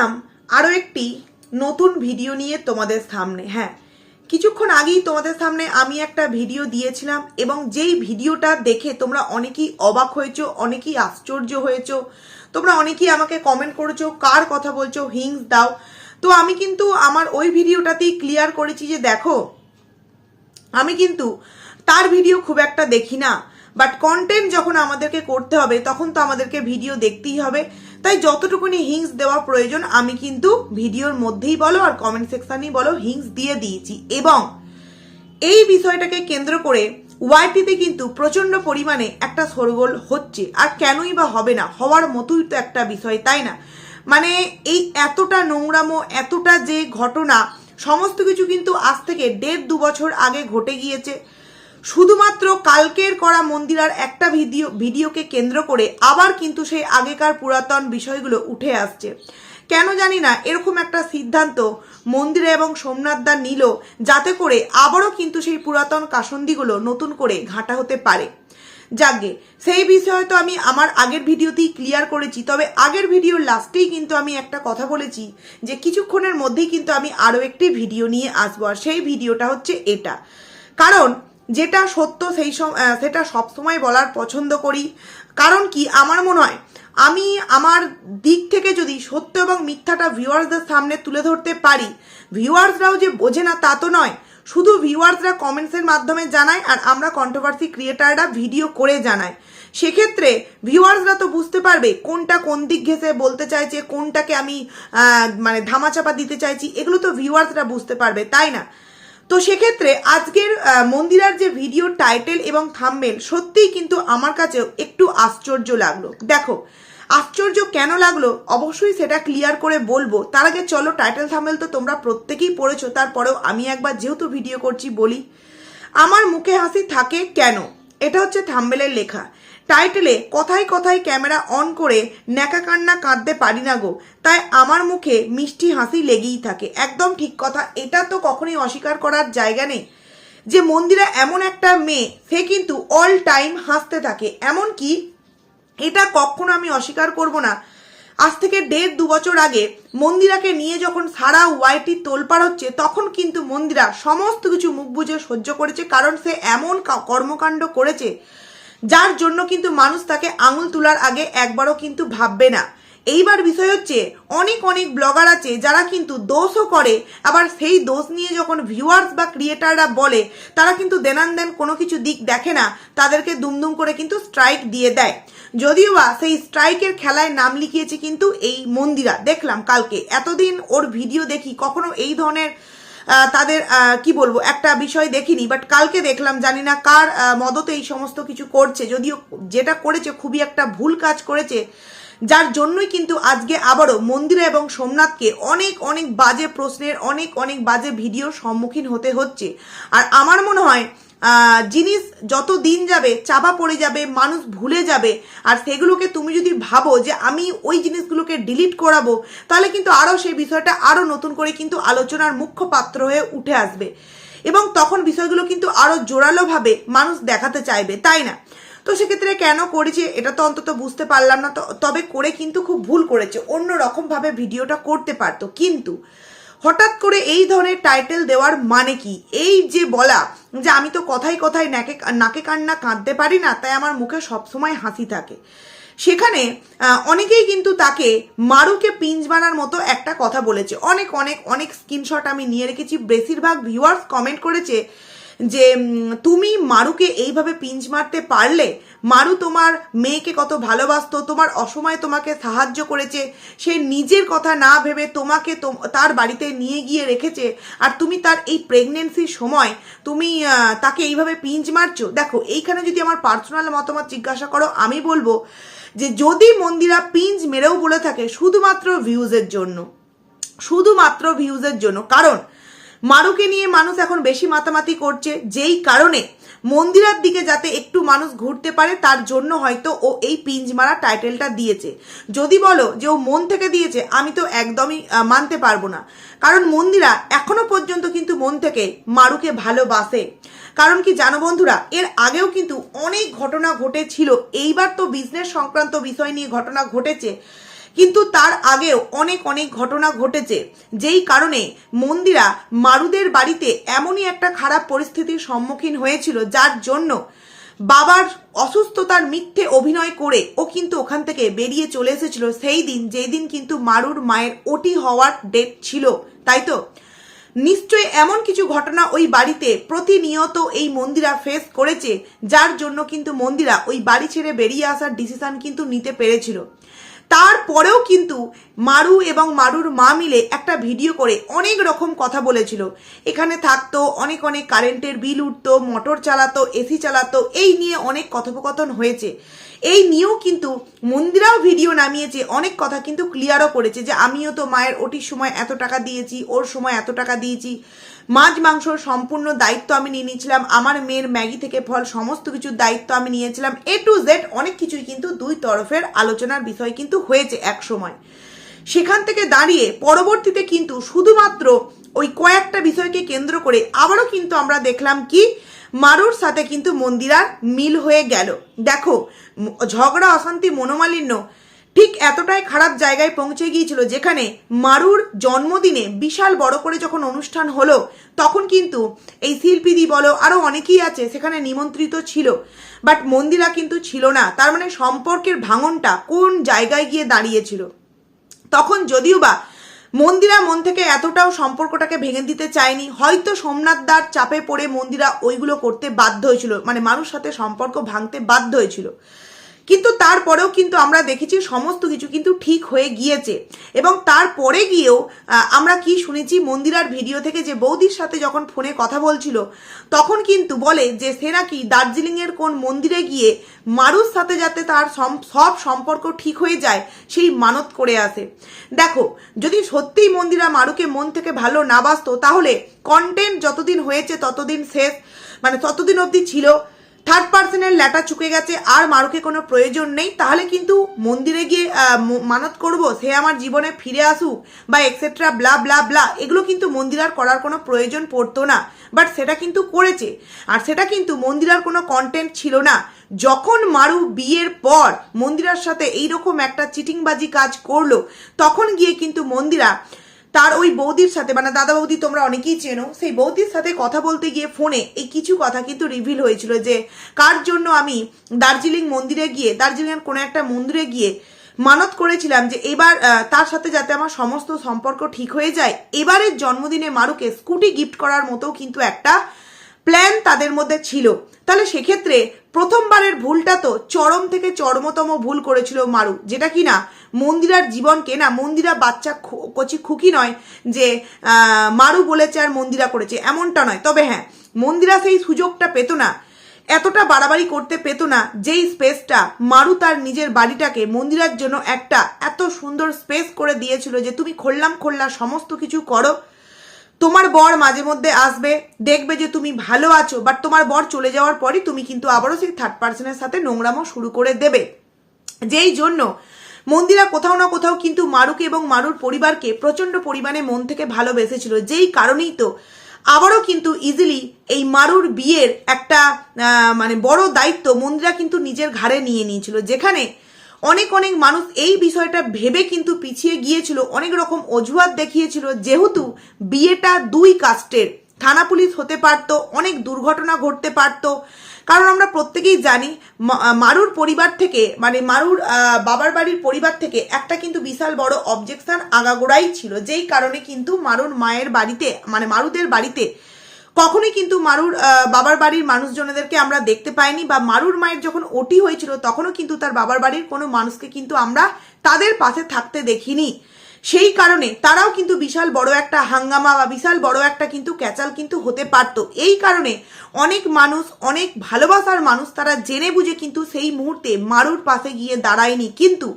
এলাম আরও একটি নতুন ভিডিও নিয়ে তোমাদের সামনে হ্যাঁ। কিছুক্ষণ আগেই তোমাদের সামনে আমি একটা ভিডিও দিয়েছিলাম এবং যেই ভিডিওটা দেখে তোমরা অনেকেই অবাক হয়েছো, অনেকেই আশ্চর্য হয়েছো, তোমরা অনেকেই আমাকে কমেন্ট করেছ, কার কথা বলছো হিংস দাও। তো আমি কিন্তু আমার ওই ভিডিওটাতেই ক্লিয়ার করেছি যে দেখো, আমি কিন্তু তার ভিডিও খুব একটা দেখি না বাট কন্টেন্ট যখন আমাদেরকে করতে হবে, তখন তো আমাদেরকে ভিডিও দেখতেই হবে। তাই যতটুকুনি হিংস দেওয়া প্রয়োজন, আমি কিন্তু ভিডিওর মধ্যেই বলো আর কমেন্ট সেকশনেই বলো হিংস দিয়ে দিয়েছি। এবং এই বিষয়টাকে কেন্দ্র করে ওয়াইটিতে কিন্তু প্রচণ্ড পরিমাণে একটা সরগোল হচ্ছে। আর কেনই বা হবে না? হওয়ার মতোই তো একটা বিষয়, তাই না? মানে এই এতটা নোংরামো, এতটা যে ঘটনা, সমস্ত কিছু কিন্তু আজ থেকে দেড় দু বছর আগে ঘটে গিয়েছে। শুধুমাত্র কালকের করা মন্দিরার একটা ভিডিও, ভিডিওকে কেন্দ্র করে আবার কিন্তু সেই আগেকার পুরাতন বিষয়গুলো উঠে আসছে। কেন জানি না, এরকম একটা সিদ্ধান্ত মন্দিরে এবং সোমনাথদা নিল যাতে করে আবারও কিন্তু সেই পুরাতন কাসন্দিগুলো নতুন করে ঘাঁটা হতে পারে। যাকে, সেই বিষয়ে তো আমি আমার আগের ভিডিওতেই ক্লিয়ার করেছি, তবে আগের ভিডিওর লাস্টেই কিন্তু আমি একটা কথা বলেছি যে কিছুক্ষণের মধ্যেই কিন্তু আমি আরও একটি ভিডিও নিয়ে আসব, আর সেই ভিডিওটা হচ্ছে এটা। কারণ যেটা সত্য সেই সেটা সবসময় বলার পছন্দ করি। কারণ কি? আমার মনে হয়, আমি আমার দিক থেকে যদি সত্য এবং মিথ্যাটা ভিউয়ার্সদের সামনে তুলে ধরতে পারি ভিউয়ার্সরাও যে বোঝে না তা তো নয়। শুধু ভিউয়ার্সরা কমেন্টসের মাধ্যমে জানায় আর আমরা কন্ট্রোভার্সি ক্রিয়েটাররা ভিডিও করে জানায় সেক্ষেত্রে ভিউয়ার্সরা তো বুঝতে পারবে কোনটা কোন দিক ঘেসে বলতে চাইছে, কোনটাকে আমি মানে ধামাচাপা দিতে চাইছি। এগুলো তো ভিউয়ার্সরা বুঝতে পারবে, তাই না? তো সেক্ষেত্রে আজকের মন্দিরার যে ভিডিও টাইটেল এবং থাম্বেল সত্যিই কিন্তু আমার কাছেও একটু আশ্চর্য লাগল। দেখো, আশ্চর্য কেন লাগল? অবশ্যই সেটা ক্লিয়ার করে বলব। তার আগে চলো টাইটেল থাম্বেল তো তোমরা প্রত্যেকেই পড়েছো, তারপরেও আমি একবার যেহেতু ভিডিও করছি, বলি। আমার মুখে হাসি থাকে কেন? এটা হচ্ছে থাম্বেলের লেখা। টাইটেলে কথায় কথায় ক্যামেরা অন করে ন্যাকা কান্না কাঁদতে পারি না গো। তাই আমার মুখে মিষ্টি হাসি লেগেই থাকে। একদম ঠিক কথা, এটা তো কখনোই অস্বীকার করার জায়গা নেই। যে মন্দিরা এমন একটা মেয়ে, সে কিন্তু অল টাইম হাসতে থাকে। এমন কি এটা কখনো আমি অস্বীকার করব না। আজ থেকে দেড় দু বছর আগে মন্দিরাকে নিয়ে যখন সারা ওয়াইটি তোলপাড় হচ্ছে, তখন কিন্তু মন্দিরা সমস্ত কিছু মুখ বুঝে সহ্য করেছে, কারণ সে এমন কর্মকাণ্ড করেছে। যার জন্য কিন্তু মানুষ তাকে আঙুল তোলার আগে একবারও কিন্তু ভাববে না। এইবার বিষয় হচ্ছে, অনেক অনেক ব্লগার আছে যারা কিন্তু দোষও করে, আবার সেই দোষ নিয়ে যখন ভিউয়ার্স বা ক্রিয়েটাররা বলে, তারা কিন্তু দেনান দেন কোনো কিছু দিক দেখে না, তাদেরকে দুমদুম করে কিন্তু স্ট্রাইক দিয়ে দেয়। যদিও বা সেই স্ট্রাইকের খেলায় নাম লিখিয়েছে কিন্তু এই মন্দিরা। দেখলাম কালকে। এতদিন ওর ভিডিও দেখি, কখনো এই ধরনের তাদের কি বলব, একটা বিষয় দেখিনি বাট কালকে দেখলাম, জানি না কার মদতে এই সমস্ত কিছু করছে, যদিও যেটা করেছে খুবই একটা ভুল কাজ করেছে, যার জন্যই কিন্তু আজকে আবারও মন্দিরা এবং সোমনাথকে অনেক অনেক বাজে প্রশ্নের, অনেক অনেক বাজে ভিডিওর সম্মুখীন হতে হচ্ছে। আর আমার মনে হয় জিনিস যত দিন যাবে, চাপা পড়ে যাবে, মানুষ ভুলে যাবে, আর সেগুলোকে তুমি যদি ভাবো যে আমি ওই জিনিসগুলোকে ডিলিট করাবো, তাহলে কিন্তু আরও সেই বিষয়টা আরও নতুন করে কিন্তু আলোচনার মুখ্য পাত্র হয়ে উঠে আসবে। এবং তখন বিষয়গুলো কিন্তু আরও জোরালোভাবে মানুষ দেখাতে চাইবে, তাই না? তো সেক্ষেত্রে কেন করেছে এটা তো অন্তত বুঝতে পারলাম না তবে করে কিন্তু খুব ভুল করেছে অন্য রকমভাবে ভিডিওটা করতে পারতো। কিন্তু হঠাৎ করে এই ধরনের টাইটেল দেওয়ার মানে কি? এই যে বলা, যে আমি তো কথাই কথায় নাকে নাকে কান্না কাঁদতে পারি না, তাই আমার মুখে সবসময় হাসি থাকে। সেখানে অনেকেই কিন্তু তাকে মারুকে পিঞ্জ বানার মতো একটা কথা বলেছে। অনেক অনেক অনেক স্ক্রিনশট আমি নিয়ে রেখেছি। বেশিরভাগ ভিউয়ার্স কমেন্ট করেছে যে তুমি মারুকে এইভাবে পিঞ্জ মারতে পারলে? মারু তোমার মেয়েকে কত ভালোবাসতো, তোমার অসময়ে তোমাকে সাহায্য করেছে, সে নিজের কথা না ভেবে তোমাকে তোম- তার বাড়িতে নিয়ে গিয়ে রেখেছে, আর তুমি তার এই প্রেগনেন্সির সময় তুমি তাকে এইভাবে পিঞ্চ মারছো? দেখো, এইখানে যদি আমার পার্সোনাল মতামত জিজ্ঞাসা করো, আমি বলব যে যদি মন্দিরা পিঞ্জ মেরেও বলে থাকে, শুধুমাত্র ভিউজের জন্য, শুধুমাত্র ভিউজের জন্য, কারণ মারুকে নিয়ে মানুষ এখন বেশি মাতামাতি করছে, যেই কারণে মন্দিরার দিকে যাতে একটু মানুষ ঘুরতে পারে, তার জন্য হয়তো ও এই পিঞ্জ মারা টাইটেলটা দিয়েছে। যদি বলো যে ও মন থেকে দিয়েছে, আমি তো একদমই মানতে পারব না। কারণ মন্দিরা এখনও পর্যন্ত কিন্তু মন থেকে মারুকে ভালোবাসে। কারণ কি জানো বন্ধুরা, এর আগেও কিন্তু অনেক ঘটনা ঘটেছিল। এইবার তো বিজনেস সংক্রান্ত বিষয় নিয়ে ঘটনা ঘটেছে। কিন্তু তার আগেও অনেক অনেক ঘটনা ঘটেছে। যেই কারণে মন্দিরা মারুদের বাড়িতে এমনই একটা খারাপ পরিস্থিতির সম্মুখীন হয়েছিল, যার জন্য বাবার অসুস্থতার মিথ্যে অভিনয় করে ও কিন্তু ওখান থেকে বেরিয়ে চলে এসেছিল। সেই দিন, যেই দিন কিন্তু মারুর মায়ের ওটি হওয়ার ডেট ছিল, তাই তো? নিশ্চয়ই এমন কিছু ঘটনা ওই বাড়িতে প্রতিনিয়ত এই মন্দিরা ফেস করেছে, যার জন্য কিন্তু মন্দিরা ওই বাড়ি ছেড়ে বেরিয়ে আসার ডিসিশন কিন্তু নিতে পেরেছিল। তারপরেও কিন্তু মারু এবং মারুর মা মিলে একটা ভিডিও করে অনেক রকম কথা বলেছিল। এখানে থাকতো, অনেক অনেক কারেন্টের বিল উঠতো, মোটর চালাতো, এসি চালাতো, এই নিয়ে অনেক কথোপকথন হয়েছে। এই নিয়েও কিন্তু মন্দিরাও ভিডিও নামিয়েছে, অনেক কথা কিন্তু ক্লিয়ারও করেছে যে আমিও তো মায়ের ওটির সময় এত টাকা দিয়েছি, ওর সময় এত টাকা দিয়েছি। মাছ মাংসর সম্পূর্ণ দায়িত্ব আমি নিয়ে নিয়েছিলাম। আমার মেয়ের ম্যাগি থেকে ফল, সমস্ত কিছুর দায়িত্ব আমি নিয়েছিলাম। এ টু জেড অনেক কিছুই কিন্তু দুই তরফের আলোচনার বিষয় কিন্তু হয়েছে এক সময়। সেখান থেকে দাঁড়িয়ে পরবর্তীতে কিন্তু শুধুমাত্র ওই কয়েকটা বিষয়কে কেন্দ্র করে আবারও কিন্তু আমরা দেখলাম কি, মারুর সাথে কিন্তু মন্দিরার মিল হয়ে গেল। দেখো, ঝগড়া, অশান্তি, মনোমালিন্য ঠিক এতটাই খারাপ জায়গায় পৌঁছে গিয়েছিল যেখানে মারুর জন্মদিনে বিশাল বড় করে যখন অনুষ্ঠান হলো, তখন কিন্তু এই শিল্পীদি বলো আরও অনেকেই আছে সেখানে নিমন্ত্রিত ছিল। বাট মন্দিরা কিন্তু ছিল না। তার মানে সম্পর্কের ভাঙনটা কোন জায়গায় গিয়ে দাঁড়িয়েছিল? তখন যদিও বা মন্দিরা মন থেকে এতটাও সম্পর্কটাকে ভেঙে দিতে চায়নি, হয়তো সোমনাথদার চাপে পড়ে মন্দিরা ওইগুলো করতে বাধ্য হয়েছিল। মানে মানুষ সাথে সম্পর্ক ভাঙতে বাধ্য হয়েছিল। কিন্তু তারপরেও কিন্তু আমরা দেখেছি সমস্ত কিছু কিন্তু ঠিক হয়ে গিয়েছে। এবং তারপরে গিয়েও আমরা কি শুনেছি, মন্দিরার ভিডিও থেকে যে বৌদির সাথে যখন ফোনে কথা বলছিল, তখন কিন্তু বলে যে, সে নাকি দার্জিলিংয়ের কোন মন্দিরে গিয়ে মারুর সাথে যাতে তার সব সম্পর্ক ঠিক হয়ে যায়, সেই মানত করে আসে। দেখো, যদি সত্যিই মন্দিরা মারুকে মন থেকে ভালো না বাসতো, তাহলে কন্টেন্ট যতদিন হয়েছে ততদিন শেষ মানে ততদিন অবধি ছিল। থার্ড পার্সনের ল্যাটা চুকে গেছে, আর মারুকে কোনো প্রয়োজন নেই। তাহলে কিন্তু মন্দিরে গিয়ে মানত করব, সে আমার জীবনে ফিরে আসুক, বা এক্সেট্রা ব্লা ব্লা ব্লা এগুলো কিন্তু মন্দিরার করার কোনো প্রয়োজন পড়তো না। বাট সেটা কিন্তু করেছে। আর সেটা কিন্তু মন্দিরার কোনো কন্টেন্ট ছিল না। যখন মারু বিয়ের পর মন্দিরার সাথে এইরকম একটা চিটিংবাজি কাজ করল, তখন গিয়ে কিন্তু মন্দিরা তার ওই বৌদির সাথে মানে দাদা বৌদি তোমরা অনেকেই চেনো, সেই বৌদির সাথে কথা বলতে গিয়ে ফোনে এই কিছু কথা কিন্তু রিভিল হয়েছিল যে, কার জন্য আমি দার্জিলিং মন্দিরে গিয়ে দার্জিলিংয়ের কোনো একটা মন্দিরে গিয়ে মানত করেছিলাম যে, এবার তার সাথে যাতে আমার সমস্ত সম্পর্ক ঠিক হয়ে যায়, এবারের জন্মদিনে মারুকে স্কুটি গিফট করার মতো কিন্তু একটা প্ল্যান তাদের মধ্যে ছিল। তাহলে সেক্ষেত্রে প্রথমবারের ভুলটা তো চরম থেকে চরমতম ভুল করেছিল মারু। যেটা কি না, মন্দিরার জীবনকে না, মন্দিরা বাচ্চা কচি খুকি নয় যে মারু বলেছে আর মন্দিরা করেছে, এমনটা নয়। তবে হ্যাঁ মন্দিরা সেই সুযোগটা পেত না, এতটা বাড়াবাড়ি করতে পেত না, যেই স্পেসটা মারু তার নিজের বাড়িটাকে মন্দিরার জন্য একটা এত সুন্দর স্পেস করে দিয়েছিল যে, তুমি খোল্লাম খোল্লা সমস্ত কিছু করো তোমার বর মাঝে মধ্যে আসবে, দেখবে যে তুমি ভালো আছো বাট তোমার বর চলে যাওয়ার পরই তুমি কিন্তু আবারও সেই থার্ড পার্সনের সাথে নোংরামো শুরু করে দেবে। যেই জন্য মন্দিরা কোথাও না কোথাও কিন্তু মারুকে এবং মারুর পরিবারকে প্রচণ্ড পরিমাণে মন থেকে ভালোবেসেছিল। যেই কারণেই তো আবারও কিন্তু ইজিলি এই মারুর বিয়ের একটা মানে বড় দায়িত্ব মন্দিরা কিন্তু নিজের ঘাড়ে নিয়ে নিয়েছিল। যেখানে অনেক অনেক মানুষ এই বিষয়টা ভেবে কিন্তু পিছিয়ে গিয়েছিল। অনেক রকম অজুহাত দেখিয়েছিল। যেহেতু বিয়েটা দুই কাস্টের, থানা পুলিশ হতে পারতো, অনেক দুর্ঘটনা ঘটতে পারতো। কারণ আমরা প্রত্যেকেই জানি মারুর পরিবার থেকে মানে মারুর বাবার বাড়ির পরিবার থেকে একটা কিন্তু বিশাল বড় অবজেকশন আগাগোড়াই ছিল। যেই কারণে কিন্তু মারুর মায়ের বাড়িতে মানে মারুদের বাড়িতে কখনোই কিন্তু মারুর বাবার বাড়ির মানুষজনেদেরকে আমরা দেখতে পাইনি বা মারুর মায়ের যখন ওটি হয়েছিল তখনও কিন্তু তার বাবার বাড়ির কোনো মানুষকে কিন্তু আমরা তাদের পাশে থাকতে দেখিনি। সেই কারণে তারাও কিন্তু বিশাল বড় একটা হাঙ্গামা বা বিশাল বড় একটা কিন্তু ক্যাচাল কিন্তু হতে পারতো। এই কারণে অনেক মানুষ, অনেক ভালোবাসার মানুষ তারা জেনে বুঝে কিন্তু সেই মুহূর্তে মারুর পাশে গিয়ে দাঁড়ায়নি। কিন্তু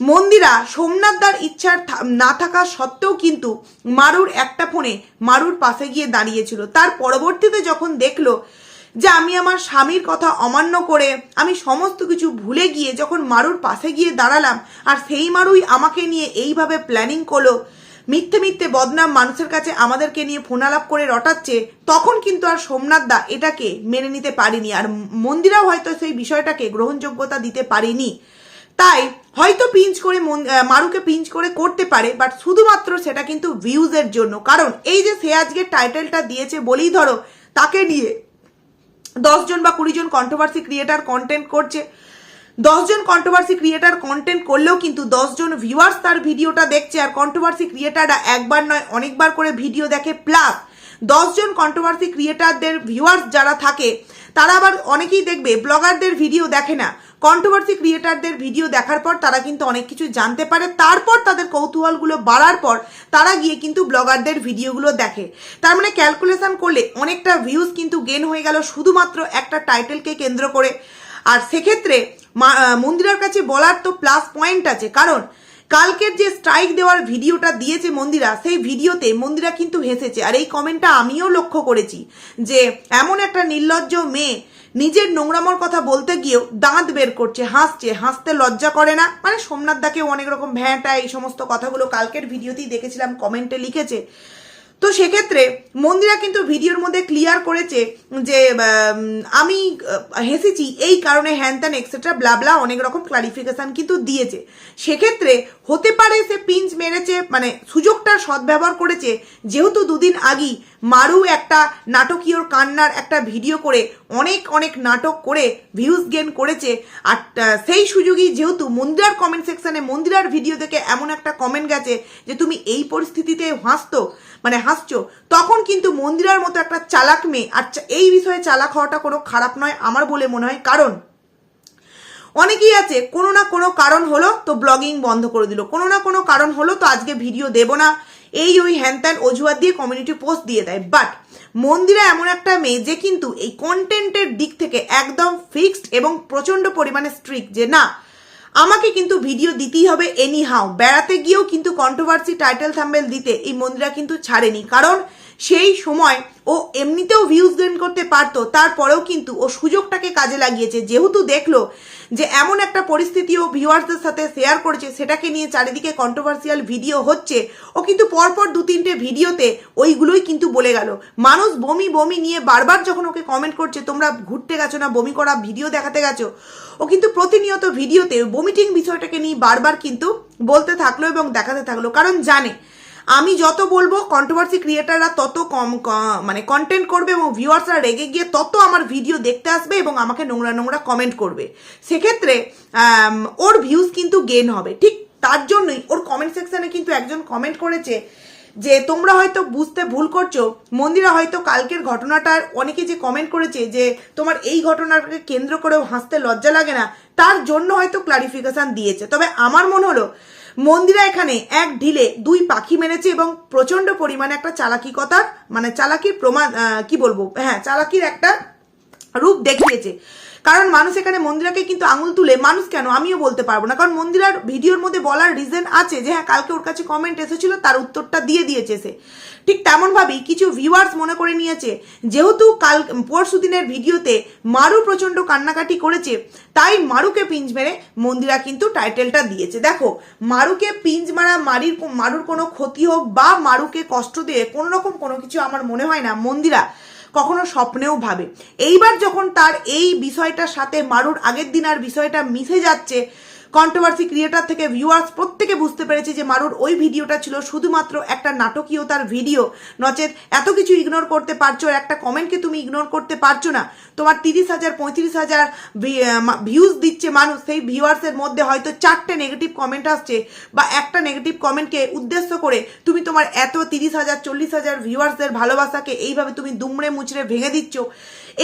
মন্দিরা সোমনাথদার ইচ্ছার না থাকা সত্ত্বেও কিন্তু মারুর একটা ফোনে মারুর পাশে গিয়ে দাঁড়িয়েছিল। তার পরবর্তীতে যখন দেখল যে আমি আমার স্বামীর কথা অমান্য করে আমি সমস্ত কিছু ভুলে গিয়ে যখন মারুর পাশে গিয়ে দাঁড়ালাম আর সেই মারুই আমাকে নিয়ে এইভাবে প্ল্যানিং করল, মিথ্যে মিথ্যে বদনাম মানুষের কাছে আমাদেরকে নিয়ে ফোনালাপ করে রটাচ্ছে, তখন কিন্তু আর সোমনাথ দা এটাকে মেনে নিতে পারিনি। আর মন্দিরাও হয়তো সেই বিষয়টাকে গ্রহণযোগ্যতা দিতে পারিনি। তাই হয়তো পিঞ্চ করে মারুকে পিঞ্চ করে করতে পারে বাট শুধুমাত্র সেটা কিন্তু ভিউজের জন্য। কারণ এই যে সে আজকে টাইটেলটা দিয়েছে বলেই ধরো, তাকে নিয়ে দশজন বা কুড়ি জন কন্ট্রোভার্সি ক্রিয়েটার কন্টেন্ট করছে। দশজন কন্ট্রোভার্সি ক্রিয়েটার কন্টেন্ট করলেও কিন্তু দশজন ভিউয়ার্স তার ভিডিওটা দেখছে, আর কন্ট্রোভার্সি ক্রিয়েটাররা একবার নয়, অনেকবার করে ভিডিও দেখে। প্লাস দশজন কন্ট্রোভার্সি ক্রিয়েটারদের ভিউয়ার্স যারা থাকে তারা আবার অনেকেই দেখবে, ব্লগারদের ভিডিও দেখে না। কন্ট্রোভার্সি ক্রিয়েটারদের ভিডিও দেখার পর তারা কিন্তু অনেক কিছু জানতে পারে। তারপর তাদের কৌতূহলগুলো বাড়ার পর তারা গিয়ে কিন্তু ব্লগারদের ভিডিওগুলো দেখে। তার মানে ক্যালকুলেশন করলে অনেকটা ভিউজ কিন্তু গেন হয়ে গেল শুধুমাত্র একটা টাইটেলকে কেন্দ্র করে। আর সেক্ষেত্রে মন্দিরার কাছে বলার তো প্লাস পয়েন্ট আছে। কারণ কালকের যে স্ট্রাইক দেওয়ার ভিডিওটা দিয়েছে মন্দিরা, সেই ভিডিওতে মন্দিরা কিন্তু হেসেছে। আর এই কমেন্টটা আমিও লক্ষ্য করেছি যে, এমন একটা নির্লজ্জ মেয়ে নিজের নোংরামোর কথা বলতে গিয়েও দাঁত বের করছে, হাসছে, হাসতে লজ্জা করে না। মানে সোমনাথ দাকেও অনেক রকম ভ্যাঁটা, এই সমস্ত কথাগুলো কালকের ভিডিওতেই দেখেছিলাম, কমেন্টে লিখেছে। তো সেক্ষেত্রে মন্দিরা কিন্তু ভিডিওর মধ্যে ক্লিয়ার করেছে যে আমি হেসেছি এই কারণে হ্যান ত্যান এক্সেট্রা ব্লাবলা অনেক রকম ক্লারিফিকেশান কিন্তু দিয়েছে। সেক্ষেত্রে হতে পারে সে পিঞ্চ মেরেছে মানে সুযোগটার সদ্ব্যবহার করেছে। যেহেতু দুদিন আগেই মারু একটা নাটকীয় কান্নার একটা ভিডিও করে অনেক অনেক নাটক করে ভিউজ গেন করেছে। আর সেই সুযোগই যেহেতু মন্দিরার কমেন্ট সেকশনে মন্দিরার ভিডিও থেকে এমন একটা কমেন্ট গেছে যে, তুমি এই পরিস্থিতিতে হাসতো মানে হাসছো। তখন কিন্তু মন্দিরার মতো একটা চালাক মেয়ে, আর এই বিষয়ে চালাক হওয়াটা কোনো খারাপ নয়, আমার বলে মনে হয়। কারণ অনেকেই আছে, কোনো না কোনো কারণ হলো তো ব্লগিং বন্ধ করে দিল, কোনো না কোনো কারণ হলো তো আজকে ভিডিও দেব না। এই ওই হ্যান ত্যান অজুহাত দিয়ে কমিউনিটি পোস্ট দিয়ে দেয়। বাট মন্দিরা এমন একটা মেয়ে যে কিন্তু এই কন্টেন্টের দিক থেকে একদম ফিক্সড এবং প্রচণ্ড পরিমাণে স্ট্রিক্ট যে না, আমাকে কিন্তু ভিডিও দিতেই হবে এনি হাও বেড়াতে গিয়েও কিন্তু কন্ট্রোভার্সি টাইটেল থাম্বেল দিতে এই মন্দিরা কিন্তু ছাড়েনি। কারণ সেই সময় ও এমনিতেও ভিউজ গেন করতে পারতো, তারপরেও কিন্তু ও সুযোগটাকে কাজে লাগিয়েছে। যেহেতু দেখল যে এমন একটা পরিস্থিতি ও ভিউয়ার্সদের সাথে শেয়ার করেছে, সেটাকে নিয়ে চারিদিকে কন্ট্রোভার্সিয়াল ভিডিও হচ্ছে, ও কিন্তু পরপর দু তিনটে ভিডিওতে ওইগুলোই কিন্তু বলে গেল। মানুষ বমি বমি নিয়ে বারবার যখন ওকে কমেন্ট করছে, তোমরা ঘুরতে গেছো না, বমি করা ভিডিও দেখাতে গেছো? ও কিন্তু প্রতিনিয়ত ভিডিওতে বমিটিং বিষয়টাকে নিয়ে বারবার কিন্তু বলতে থাকল এবং দেখাতে থাকল, কারণ জানে আমি যত বলব কন্ট্রোভার্সি ক্রিয়েটাররা তত কম মানে কন্টেন্ট করবে এবং ভিউয়ার্সরা রেগে গিয়ে তত আমার ভিডিও দেখতে আসবে এবং আমাকে নোংরা নোংরা কমেন্ট করবে। সেক্ষেত্রে ওর ভিউজ কিন্তু গেন হবে। ঠিক তার জন্যই ওর কমেন্ট সেকশানে কিন্তু একজন কমেন্ট করেছে যে, তোমরা হয়তো বুঝতে ভুল করছ। মন্দিরা হয়তো কালকের ঘটনাটার অনেকে যে কমেন্ট করেছে যে, তোমার এই ঘটনাটাকে কেন্দ্র করেও হাসতে লজ্জা লাগে না। তার জন্য হয়তো ক্লারিফিকেশন দিয়েছে। তবে আমার মনে হলো মন্দিরা এখানে এক ঢিলে দুই পাখি মেরেছে এবং প্রচণ্ড পরিমাণে একটা চালাকিকতার মানে চালাকির প্রমাণ কি বলব? হ্যাঁ চালাকির একটা রূপ দেখিয়েছে। কারণ মানুষ এখানে মন্দিরাকে কিন্তু আঙুল তুলে, মানুষ কেন? আমিও বলতে পারব না। কারণ মন্দিরার ভিডিওর মধ্যে বলার রিজন আছে যে হ্যাঁ কালকে ওর কাছে কমেন্ট এসেছিল, তার উত্তরটা দিয়ে দিয়েছে সে। ঠিক তেমনভাবেই কিছু ভিউয়ার্স মনে করে নিয়েছে, যেহেতু কাল, পরশু দিনের ভিডিওতে মারু প্রচণ্ড কান্নাকাটি করেছে, তাই মারুকে পিঞ্জ মেরে মন্দিরা কিন্তু টাইটেলটা দিয়েছে। দেখো, মারুকে পিঞ্জ মারা মারির মারুর কোনো ক্ষতি হোক বা মারুকে কষ্ট দিয়ে কোনো রকম কোনো কিছু আমার মনে হয় না। মন্দিরা কখনো স্বপ্নেও ভাবে। এইবার যখন তার এই বিষয়টার সাথে মারুর আগের দিন আর বিষয়টা মিশে যাচ্ছে কন্ট্রোভার্সি ক্রিয়েটার থেকে ভিউয়ার্স প্রত্যেকে বুঝতে পেরেছে যে মারুর ওই ভিডিওটা ছিল শুধুমাত্র একটা নাটকীয়তার ভিডিও। নচেত এত কিছু ইগনোর করতে পারছ একটা কমেন্টকে তুমি ইগনোর করতে পারছ না। তোমার তিরিশ হাজার, পঁয়ত্রিশ হাজার ভিউজ দিচ্ছে মানুষ। সেই ভিউয়ার্সের মধ্যে হয়তো চারটে নেগেটিভ কমেন্ট আসছে বা একটা নেগেটিভ কমেন্টকে উদ্দেশ্য করে তুমি তোমার এত তিরিশ হাজার, চল্লিশ হাজার ভিউয়ার্সদের ভালোবাসাকে এইভাবে তুমি দুমড়ে মুচড়ে ভেঙে দিচ্ছ।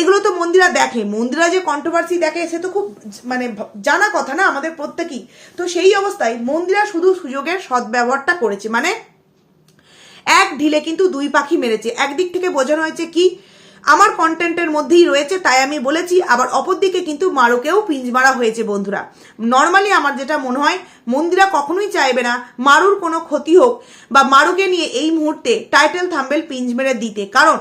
এগুলো তো মন্দিরা দেখে। মন্দিরা যে কন্ট্রোভার্সি দেখে সে তো খুব মানে জানা কথা না? আমাদের প্রত্যেকেই তো সেই অবস্থায় মন্দিরা শুধু সুযোগের সদ্ব্যবহারটা করেছে। মানে এক ঢিলে কিন্তু দুই পাখি মেরেছে। একদিক থেকে বোঝানো হয়েছে কি, আমার কন্টেন্টের মধ্যেই রয়েছে, তাই আমি বলেছি। আবার অপরদিকে কিন্তু মারুকেও পিঞ্জ মারা হয়েছে বন্ধুরা। নর্মালি আমার যেটা মনে হয়, মন্দিরা কখনোই চাইবে না মারুর কোনো ক্ষতি হোক বা মারুকে নিয়ে এই মুহূর্তে টাইটেল থাম্বেল পিঞ্জ মেরে দিতে। কারণ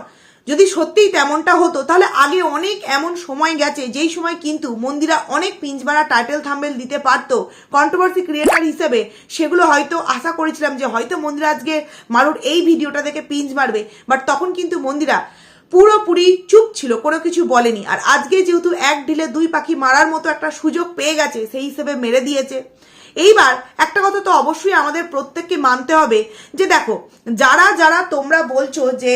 যদি সত্যিই তেমনটা হতো, তাহলে আগে অনেক এমন সময় গেছে, যেই সময় কিন্তু মন্দিরা অনেক পিঞ্জমারা টাইটেল থাম্বেল দিতে পারতো। কন্ট্রোভার্সি ক্রিয়েটার হিসেবে সেগুলো হয়তো আশা করেছিলাম যে হয়তো মন্দিরা আজকে মারুর এই ভিডিওটা দেখে পিঞ্জ মারবে বাট তখন কিন্তু মন্দিরা পুরোপুরি চুপ ছিল, কোনো কিছু বলেনি। আর আজকে যেহেতু এক ঢিলে দুই পাখি মারার মতো একটা সুযোগ পেয়ে গেছে, সেই হিসেবে মেরে দিয়েছে। এইবার একটা কথা তো অবশ্যই আমাদের প্রত্যেককে মানতে হবে, যে দেখো, যারা যারা তোমরা বলছো যে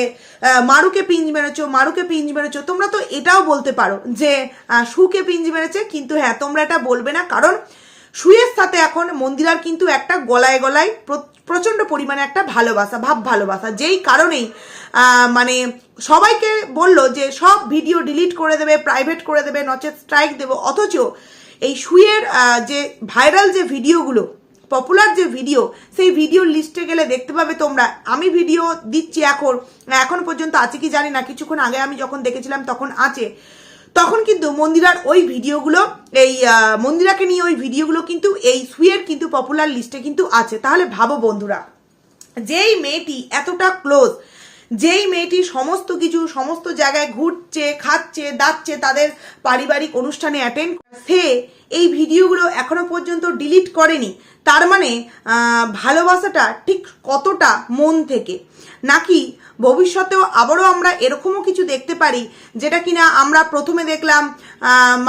মারুকে পিঞ্জ মেরেছো, মারুকে পিঞ্জ মেরেছো, তোমরা তো এটাও বলতে পারো যে সুকে পিঞ্জ মেরেছে, কিন্তু হ্যাঁ তোমরা এটা বলবে না, কারণ সুয়ের সাথে এখন মন্দিরার কিন্তু একটা গলায় গলায় প্র- প্রচণ্ড পরিমাণে একটা ভালোবাসা, ভাব ভালোবাসা, যেই কারণেই মানে সবাইকে বলল যে সব ভিডিও ডিলিট করে দেবে, প্রাইভেট করে দেবে, নচেত স্ট্রাইক দেবে, অথচ এই সুয়ের আহ, যে ভাইরাল যে ভিডিওগুলো পপুলার যে ভিডিও সেই ভিডিওর লিস্টে গেলে দেখতে পাবে তোমরা। আমি ভিডিও দিচ্ছি এখন এখন পর্যন্ত আছে কি জানি না কিছুক্ষণ আগে আমি যখন দেখেছিলাম তখন আছে। তখন কিন্তু মন্দিরার ওই ভিডিওগুলো এই মন্দিরাকে নিয়ে ওই ভিডিওগুলো কিন্তু এই সুইয়ের কিন্তু পপুলার লিস্টে কিন্তু আছে। তাহলে ভাবো বন্ধুরা যেই মেয়েটি এতটা ক্লোজ যেই মেয়েটি সমস্ত কিছু, সমস্ত জায়গায় ঘুরছে, খাচ্ছে, দাচ্ছে তাদের পারিবারিক অনুষ্ঠানে অ্যাটেন্ড সে এই ভিডিওগুলো এখনও পর্যন্ত ডিলিট করেনি। তার মানে ভালোবাসাটা ঠিক কতটা মন থেকে? নাকি ভবিষ্যতেও আবারও আমরা এরকমও কিছু দেখতে পারি যেটা কিনা আমরা প্রথমে দেখলাম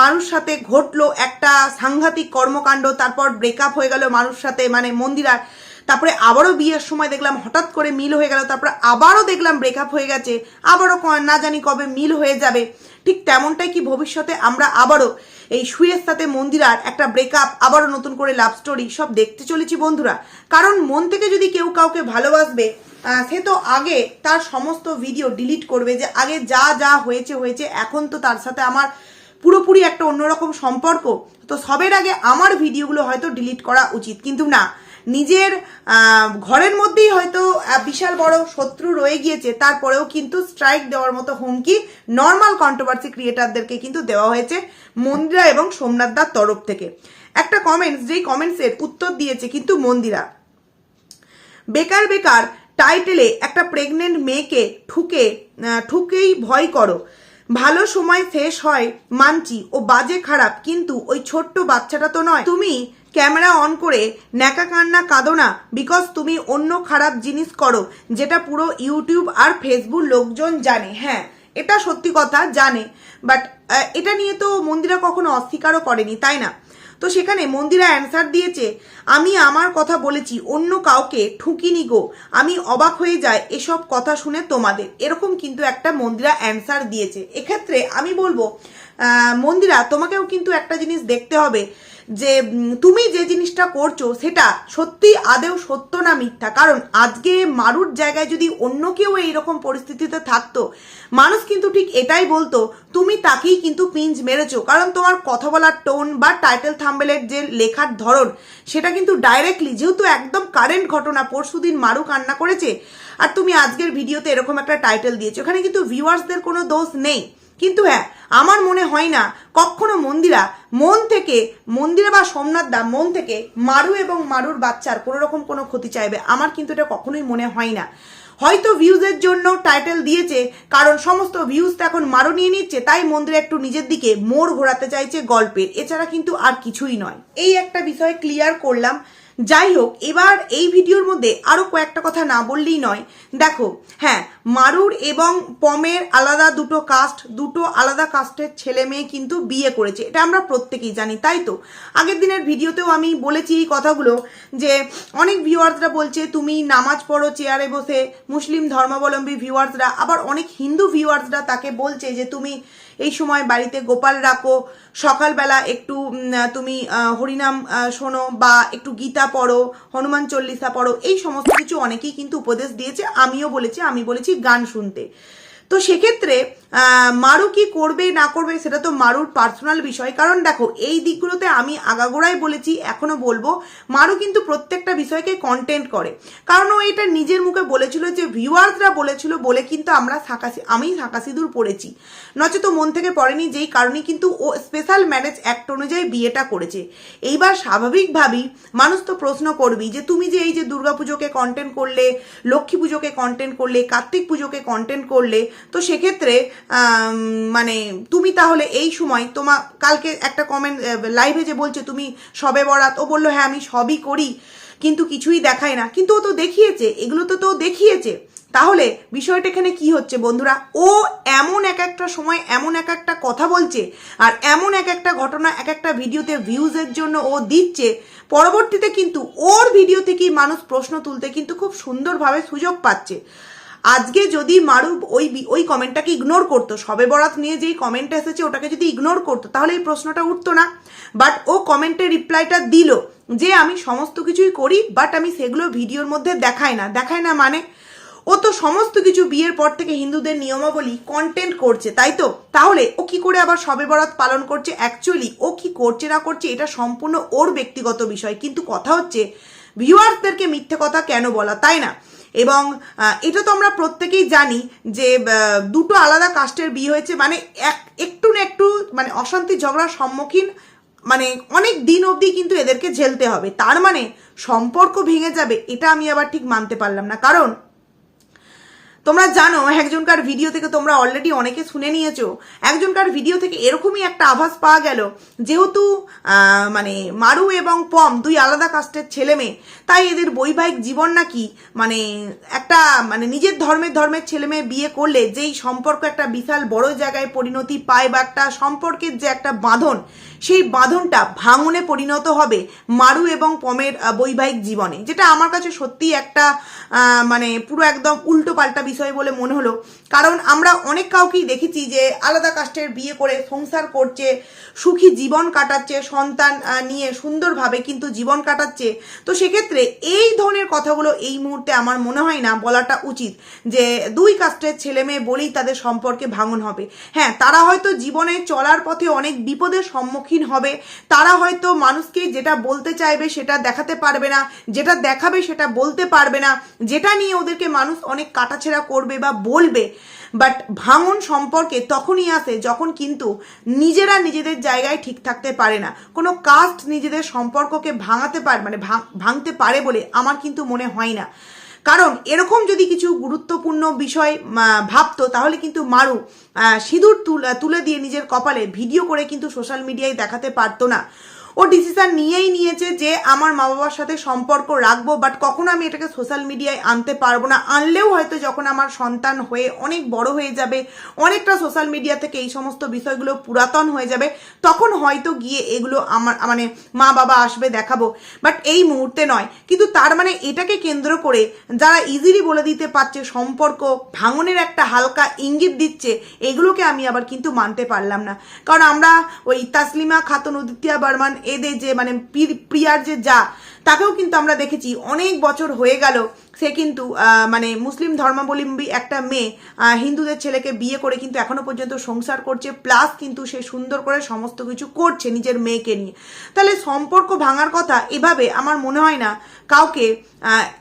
মানুষ সাথে ঘটলো একটা সাংঘাতিক কর্মকাণ্ড, তারপর ব্রেকআপ হয়ে গেল মানুষ সাথে মানে মন্দিরার তারপরে আবারও বিয়ের সময় দেখলাম হঠাৎ করে মিল হয়ে গেল, তারপরে আবারও দেখলাম ব্রেকআপ হয়ে গেছে, আবারও না জানি কবে মিল হয়ে যাবে। ঠিক তেমনটাই কি ভবিষ্যতে আমরা আবারও এই সুয়ের সাথে মন্দিরার একটা ব্রেকআপ আবারও নতুন করে লাভ স্টোরি সব দেখতে চলেছি বন্ধুরা। কারণ মন থেকে যদি কেউ কাউকে ভালোবাসবে সে তো আগে তার সমস্ত ভিডিও ডিলিট করবে যে আগে যা যা হয়েছে হয়েছে, এখন তো তার সাথে আমার পুরোপুরি একটা অন্যরকম সম্পর্ক। তো সবের আগে আমার ভিডিওগুলো হয়তো ডিলিট করা উচিত, কিন্তু না। নিজের ঘরের মধ্যেই হয়তো বিশাল বড় শত্রু রয়ে গিয়েছে, তারপরেও কিন্তু স্ট্রাইক দেওয়ার মতো হুমকি নর্মাল কন্ট্রোভার্সি ক্রিয়েটারদেরকে কিন্তু দেওয়া হয়েছে মন্দিরা এবং সোমনাথ দার তরফ থেকে। একটা কমেন্টস যেই কমেন্টসের উত্তর দিয়েছে কিন্তু মন্দিরা। বেকার বেকার টাইটেলে একটা প্রেগনেন্ট মেয়েকে ঠুকে ঠুকেই ভয় করো। ভালো সময় শেষ হয় মানছি ও বাজে খারাপ, কিন্তু ওই ছোট্ট বাচ্চাটা তো নয়। তুমি ক্যামেরা অন করে ন্যাকা কান্না কাঁদো না বিকজ তুমি অন্য খারাপ জিনিস করো, যেটা পুরো ইউটিউব আর ফেসবুক লোকজন জানে। হ্যাঁ এটা সত্যি কথা, জানে। বাট এটা নিয়ে তো মন্দিরা কখনো অস্বীকারও করেনি, তাই না? তো সেখানে মন্দিরা অ্যান্সার দিয়েছে আমি আমার কথা বলেছি, অন্য কাউকে ঠুকিনি গো। আমি অবাক হয়ে যায় এসব কথা শুনে তোমাদের। এরকম কিন্তু একটা মন্দিরা অ্যান্সার দিয়েছে। এক্ষেত্রে আমি বলব মন্দিরা, তোমাকেও কিন্তু একটা জিনিস দেখতে হবে যে তুমি যে জিনিসটা করছ সেটা সত্যি আদেও সত্য না মিথ্যা। কারণ আজকে মারুর জায়গায় যদি অন্য কেউ এইরকম পরিস্থিতিতে থাকতো, মানুষ কিন্তু ঠিক এটাই বলতো, তুমি তাকেই কিন্তু পিঞ্জ মেরেছো। কারণ তোমার কথা বলার টোন বা টাইটেল থাম্বেলের যে লেখার ধরন, সেটা কিন্তু ডাইরেক্টলি যেহেতু একদম কারেন্ট ঘটনা, পরশু দিন মারু কান্না করেছে, আর তুমি আজকের ভিডিওতে এরকম একটা টাইটেল দিয়েছ, এখানে কিন্তু ভিউয়ার্সদের কোনো দোষ নেই। কিন্তু হ্যাঁ আমার মনে হয় না কখনো মন্দিরা মন থেকে, মন্দিরা বা সোমনাথ দা মন থেকে মারু এবং মারুর বাচ্চার কোনো রকম কোনো ক্ষতি চাইবে, আমার কিন্তু এটা কখনোই মনে হয় না। হয়তো ভিউজের জন্য টাইটেল দিয়েছে, কারণ সমস্ত ভিউজ তো এখন মারো নিয়ে নিচ্ছে, তাই মন্দিরে একটু নিজের দিকে মোড় ঘোরাতে চাইছে গল্পের। এছাড়া কিন্তু আর কিছুই নয়। এই একটা বিষয় ক্লিয়ার করলাম। যাই হোক এবার এই ভিডিওর মধ্যে আরও কয়েকটা কথা না বললেই নয়। দেখো হ্যাঁ মারুর এবং পমের আলাদা দুটো কাস্ট দুটো আলাদা কাস্টের ছেলে মেয়ে কিন্তু বিয়ে করেছে। এটা আমরা প্রত্যেকেই জানি, তাই তো? আগের দিনের ভিডিওতেও আমি বলেছি এই কথাগুলো যে, অনেক ভিউয়ার্সরা বলছে, তুমি নামাজ পড়ো চেয়ারে বসে, মুসলিম ধর্মাবলম্বী ভিউয়ার্সরা আবার অনেক হিন্দু ভিউয়ার্সরা তাকে বলছে যে, তুমি এই সময় বাড়িতে গোপাল রাখো। সকালবেলা একটু তুমি হরিনাম শোনো বা একটু গীতা পড়ো, হনুমান চল্লিশা পড়ো, এই সমস্ত কিছু অনেকেই কিন্তু উপদেশ দিয়েছে। আমিও বলেছি, আমি বলেছি গান শুনতে। তো সেক্ষেত্রে মারু কি করবে, না করবে, সেটা তো মারুর পার্সোনাল বিষয়। কারণ দেখো, এই দিকগুলোতে আমি আগাগোড়াই বলেছি, এখনও বলব, মারু কিন্তু প্রত্যেকটা বিষয়কে কন্টেন্ট করে। কারণ ও এটা নিজের মুখে বলেছিল যে ভিউয়ার্সরা বলেছিল বলে কিন্তু আমরা সাকাশি, আমি সাকাশিদুর পড়েছি। নচেত মন থেকে পড়েনি, যেই কারণে কিন্তু ও স্পেশাল ম্যারেজ অ্যাক্ট অনুযায়ী বিয়েটা করেছে। এইবার স্বাভাবিকভাবেই মানুষ তো প্রশ্ন করবি যে, তুমি যে এই যে দুর্গাপুজোকে কন্টেন্ট করলে, লক্ষ্মী পুজোকে কন্টেন্ট করলে, কার্তিক পুজোকে কন্টেন্ট করলে তো সেক্ষেত্রে মানে তুমি তাহলে এই সময় তোমার কালকে একটা কমেন্ট লাইভে যে বলছে তুমি সবে বরাত, ও বলল হ্যাঁ আমি সবই করি। কিন্তু কিছুই দেখায় না। কিন্তু ও তো দেখিয়েছে, এগুলো তো তো দেখিয়েছে। তাহলে বিষয়টা এখানে কি হচ্ছে বন্ধুরা? ও এমন এক একটা সময় এমন এক একটা কথা বলছে, আর এমন এক একটা ঘটনা, এক একটা ভিডিওতে ভিউজের জন্য ও দিচ্ছে। পরবর্তীতে কিন্তু ওর ভিডিও থেকেই মানুষ প্রশ্ন তুলতে কিন্তু খুব সুন্দরভাবে সুযোগ পাচ্ছে। আজকে যদি মারুফ ওই ওই কমেন্টটাকে ইগনোর করতো সবে বরাত নিয়ে যেই কমেন্ট এসেছে ওটাকে যদি ইগনোর করতো, তাহলে এই প্রশ্নটা উঠতো না। বাট ও কমেন্টের রিপ্লাইটা দিল যে, আমি সমস্ত কিছুই করি বাট আমি সেগুলো ভিডিওর মধ্যে দেখাই না। দেখাই না মানে ও তো সমস্ত কিছু বিয়ের পর থেকে হিন্দুদের নিয়মাবলী কন্টেন্ট করছে, তাই তো? তাহলে ও কি করে আবার সবে বরাত পালন করছে? অ্যাকচুয়ালি ও কি করছে না করছে এটা সম্পূর্ণ ওর ব্যক্তিগত বিষয়। কিন্তু কথা হচ্ছে ভিউয়ার্সদেরকে মিথ্যে কথা কেন বলা? তাই না? এবং এটা তো আমরা প্রত্যেকেই জানি যে দুটো আলাদা কাস্টের বিয়ে হয়েছে মানে এক, একটু না একটু মানে অশান্তি ঝগড়ার সম্মুখীন মানে অনেক দিন অবধি কিন্তু এদেরকে ঝেলতে হবে। তার মানে সম্পর্ক ভেঙে যাবে, এটা আমি আবার ঠিক মানতে পারলাম না। কারণ তোমরা জানো, একজনকার ভিডিও থেকে তোমরা অলরেডি অনেকে শুনে নিয়েছো। একজনকার ভিডিও থেকে এরকমই একটা আভাস পাওয়া গেল, যেহেতু মানে মারু এবং পম দুই আলাদা কাস্টের ছেলে মেয়ে, তাই এদের বৈবাহিক জীবন নাকি মানে একটা মানে নিজের ধর্মের ধর্মের ছেলে মেয়ে বিয়ে করলে যেই সম্পর্ক একটা বিশাল বড় জায়গায় পরিণতি পায় বা একটা সম্পর্কের যে একটা বাঁধন সেই বাঁধনটা ভাঙনে পরিণত হবে মারু এবং পমের বৈবাহিক জীবনে। যেটা আমার কাছে সত্যি একটা মানে পুরো একদম উল্টো পাল্টা বিষয় বলে মনে হলো। কারণ আমরা অনেক কাউকেই দেখেছি যে আলাদা কাস্টের বিয়ে করে সংসার করছে, সুখী জীবন কাটাচ্ছে, সন্তান নিয়ে সুন্দরভাবে কিন্তু জীবন কাটাচ্ছে। তো সেক্ষেত্রে এই ধরনের কথাগুলো এই মুহূর্তে আমার মনে হয় না বলাটা উচিত যে দুই কাস্টের ছেলে মেয়ে বলেই তাদের সম্পর্কে ভাঙন হবে। হ্যাঁ তারা হয়তো জীবনে চলার পথে অনেক বিপদের সম্মুখীন হবে, তারা হয়তো মানুষকে যেটা বলতে চাইবে সেটা দেখাতে পারবে না, যেটা দেখাবে সেটা বলতে পারবে না, যেটা নিয়ে ওদেরকে মানুষ অনেক কাটাছেড়া করবে বা বলবে বাট ভাঙন সম্পর্কে তখনই আসে যখন কিন্তু নিজেরা নিজেদের জায়গায় ঠিক থাকতে পারে না। কোনো কাস্ট নিজেদের সম্পর্ককে ভাঙাতে পারে মানে ভাঙ- ভাঙতে পারে বলে আমার কিন্তু মনে হয় না। কারণ এরকম যদি কিছু গুরুত্বপূর্ণ বিষয় ভাবতো, তাহলে কিন্তু মারু সিঁদুর তুলে দিয়ে নিজের কপালে ভিডিও করে কিন্তু সোশ্যাল মিডিয়ায় দেখাতে পারতো না। ও ডিসিশন নিয়েই নিয়েছে যে আমার মা বাবার সাথে সম্পর্ক রাখব বাট কখনো আমি এটাকে সোশ্যাল মিডিয়ায় আনতে পারব না। আনলেও হয়তো যখন আমার সন্তান হয়ে অনেক বড় হয়ে যাবে, অনেকটা সোশ্যাল মিডিয়া থেকে এই সমস্ত বিষয়গুলো পুরাতন হয়ে যাবে, তখন হয়তো গিয়ে এগুলো আমার মানে মা বাবা আসবে দেখাবো। বাট এই মুহূর্তে নয়। কিন্তু তার মানে এটাকে কেন্দ্র করে যারা ইজিলি বলে দিতে পারছে, সম্পর্ক ভাঙনের একটা হালকা ইঙ্গিত দিচ্ছে, এগুলোকে আমি আবার কিন্তু মানতে পারলাম না। কারণ আমরা ওই তাসলিমা, খাতুন, উদিতিয়া, বর্মান এদের যে মানে প্রিয়ার যে যা, তাকেও কিন্তু আমরা দেখেছি। অনেক বছর হয়ে গেল, সে কিন্তু মানে মুসলিম ধর্মাবলম্বী একটা মেয়ে হিন্দুদের ছেলেকে বিয়ে করে কিন্তু এখনও পর্যন্ত সংসার করছে, প্লাস কিন্তু সে সুন্দর করে সমস্ত কিছু করছে নিজের মেয়েকে নিয়ে। তাহলে সম্পর্ক ভাঙার কথা এভাবে আমার মনে হয় না কাউকে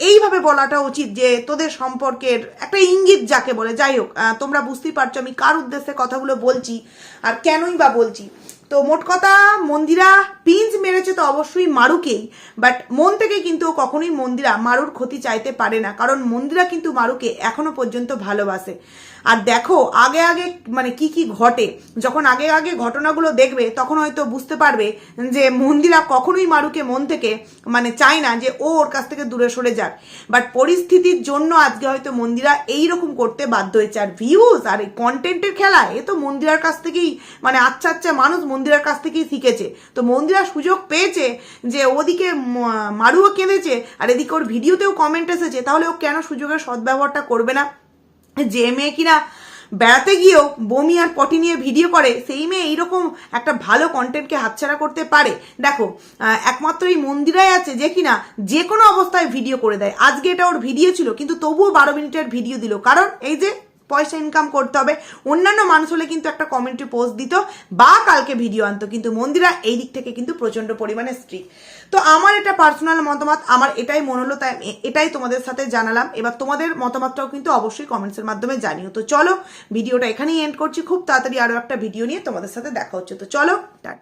এইভাবে বলাটা উচিত যে, তোদের সম্পর্কের একটা ইঙ্গিত যাকে বলে। যাই হোক তোমরা বুঝতেই পারছ আমি কার উদ্দেশ্যে কথাগুলো বলছি আর কেনই বা বলছি। তো মোট কথা, মন্দিরা পিঞ্জ মেরেছে তো অবশ্যই মারুকেই বাট মন থেকে কিন্তু কখনোই মন্দিরা মারুর ক্ষতি চাইতে পারে না, কারণ মন্দিরা কিন্তু মারুকে এখনও পর্যন্ত ভালোবাসে। আর দেখো, আগে আগে মানে কি কি ঘটে, যখন আগে আগে ঘটনাগুলো দেখবে, তখন হয়তো বুঝতে পারবে যে মন্দিরা কখনোই মারুকে মন থেকে মানে চায় না যে ও ওর কাছ থেকে দূরে সরে যাক। বাট পরিস্থিতির জন্য আজকে হয়তো মন্দিরা এইরকম করতে বাধ্য হয়েছে। আর ভিউজ আর এই কন্টেন্টের খেলা, এ তো মন্দিরার কাছ থেকেই মানে আচ্ছা আচ্ছা মানুষ মন্দিরার কাছ থেকেই শিখেছে। তো মন্দিরা সুযোগ পেয়েছে যে ওদিকে মারুও কেঁদেছে আর এদিকে ওর ভিডিওতেও কমেন্ট এসেছে, তাহলে ও কেন সুযোগের সদ্ব্যবহারটা করবে না? যে মেয়ে কিনা বেড়াতে গিয়েও বমি আর পটি নিয়ে ভিডিও করে, সেই মেয়ে এইরকম একটা ভালো কন্টেন্টকে হাতছাড়া করতে পারে। দেখো একমাত্র এই মন্দিরাই আছে যে কিনা যে কোনো অবস্থায় ভিডিও করে দেয়। আজকে এটা ওর ভিডিও ছিল, কিন্তু তবুও বারো মিনিটের ভিডিও দিল। কারণ এই যে পয়সা ইনকাম করতে হবে, অন্যান্য মানুষ হলে কিন্তু একটা কমেন্টে পোস্ট দিত, বা কালকে ভিডিও আনতো, কিন্তু মন্দিরা এই দিক থেকে কিন্তু প্রচণ্ড পরিমাণে স্ট্রিক তো আমার এটা পার্সোনাল মতামত, আমার এটাই মনে হলো, তাই এটাই তোমাদের সাথে জানালাম। এবার তোমাদের মতামতটাও কিন্তু অবশ্যই কমেন্টসের মাধ্যমে জানিও। তো চলো, ভিডিওটা এখানেই এন্ড করছি। খুব তাড়াতাড়ি আরও একটা ভিডিও নিয়ে তোমাদের সাথে দেখা হচ্ছে। তো চলো, টাটা।